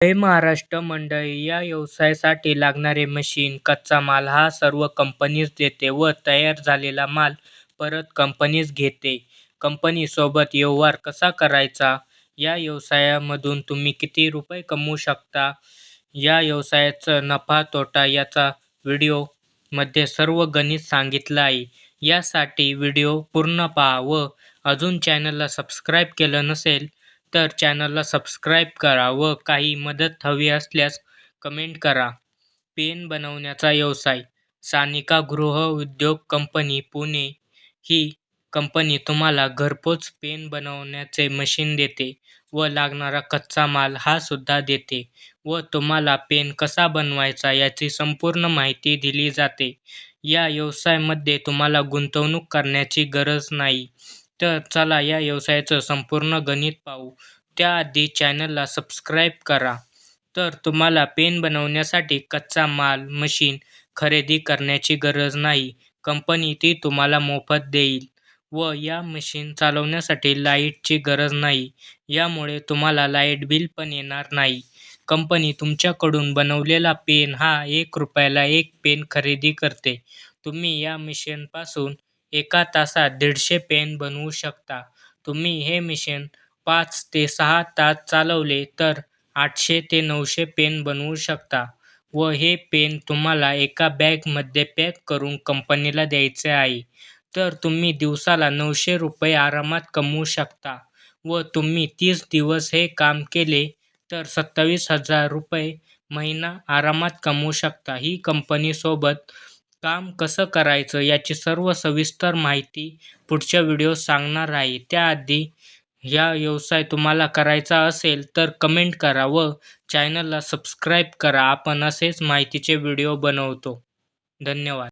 जय महाराष्ट्र मंडळी या व्यवसायासाठी लागणारे मशीन कच्चा माल हा सर्व कंपनीच देते व तयार झालेला माल परत कंपनीच घेते. कंपनीसोबत व्यवहार कसा करायचा? या व्यवसायामधून तुम्ही किती रुपये कमवू शकता? या व्यवसायाचं नफा तोटा याचा व्हिडिओमध्ये सर्व गणित सांगितलं आहे. यासाठी व्हिडिओ पूर्ण पहा व अजून चॅनलला सबस्क्राईब केलं नसेल तर चॅनलला सबस्क्राईब करा व काही मदत हवी असल्यास कमेंट करा. पेन बनवण्याचा व्यवसाय. सानिका गृह उद्योग कंपनी पुणे. ही कंपनी तुम्हाला घरपोच पेन बनवण्याचे मशीन देते व लागणारा कच्चा माल हा सुद्धा देते व तुम्हाला पेन कसा बनवायचा याची संपूर्ण माहिती दिली जाते. या व्यवसायामध्ये तुम्हाला गुंतवणूक करण्याची गरज नाही. तर चला या व्यवसायाचं संपूर्ण गणित पाहू. त्याआधी चॅनलला सबस्क्राईब करा. तर तुम्हाला पेन बनवण्यासाठी कच्चा माल मशीन खरेदी करण्याची गरज नाही. कंपनी ती तुम्हाला मोफत देईल व या मशीन चालवण्यासाठी लाईटची गरज नाही. यामुळे तुम्हाला लाइट बिल पण येणार नाही. कंपनी तुमच्याकडून बनवलेला पेन हा एक रुपयाला एक पेन खरेदी करते. तुम्ही या मशीनपासून एका तासात दीडशे पेन बनवू शकता. तुम्ही हे मिशन पाच ते सहा तास चालवले तर आठशे ते नऊशे पेन बनवू शकता व हे पेन तुम्हाला एका बॅगमध्ये पॅक करून कंपनीला द्यायचे आहे. तर तुम्ही दिवसाला नऊशे रुपये आरामात कमवू शकता व तुम्ही तीस दिवस हे काम केले तर सत्तावीस हजार रुपये महिना आरामात कमवू शकता. ही कंपनीसोबत काम कसं करायचं याची सर्व सविस्तर माहिती पुढच्या व्हिडिओ सांगणार आहे. त्याआधी या व्यवसाय तुम्हाला करायचा असेल तर कमेंट करा व चॅनलला सबस्क्राईब करा. आपण असेच माहितीचे व्हिडिओ बनवतो. धन्यवाद.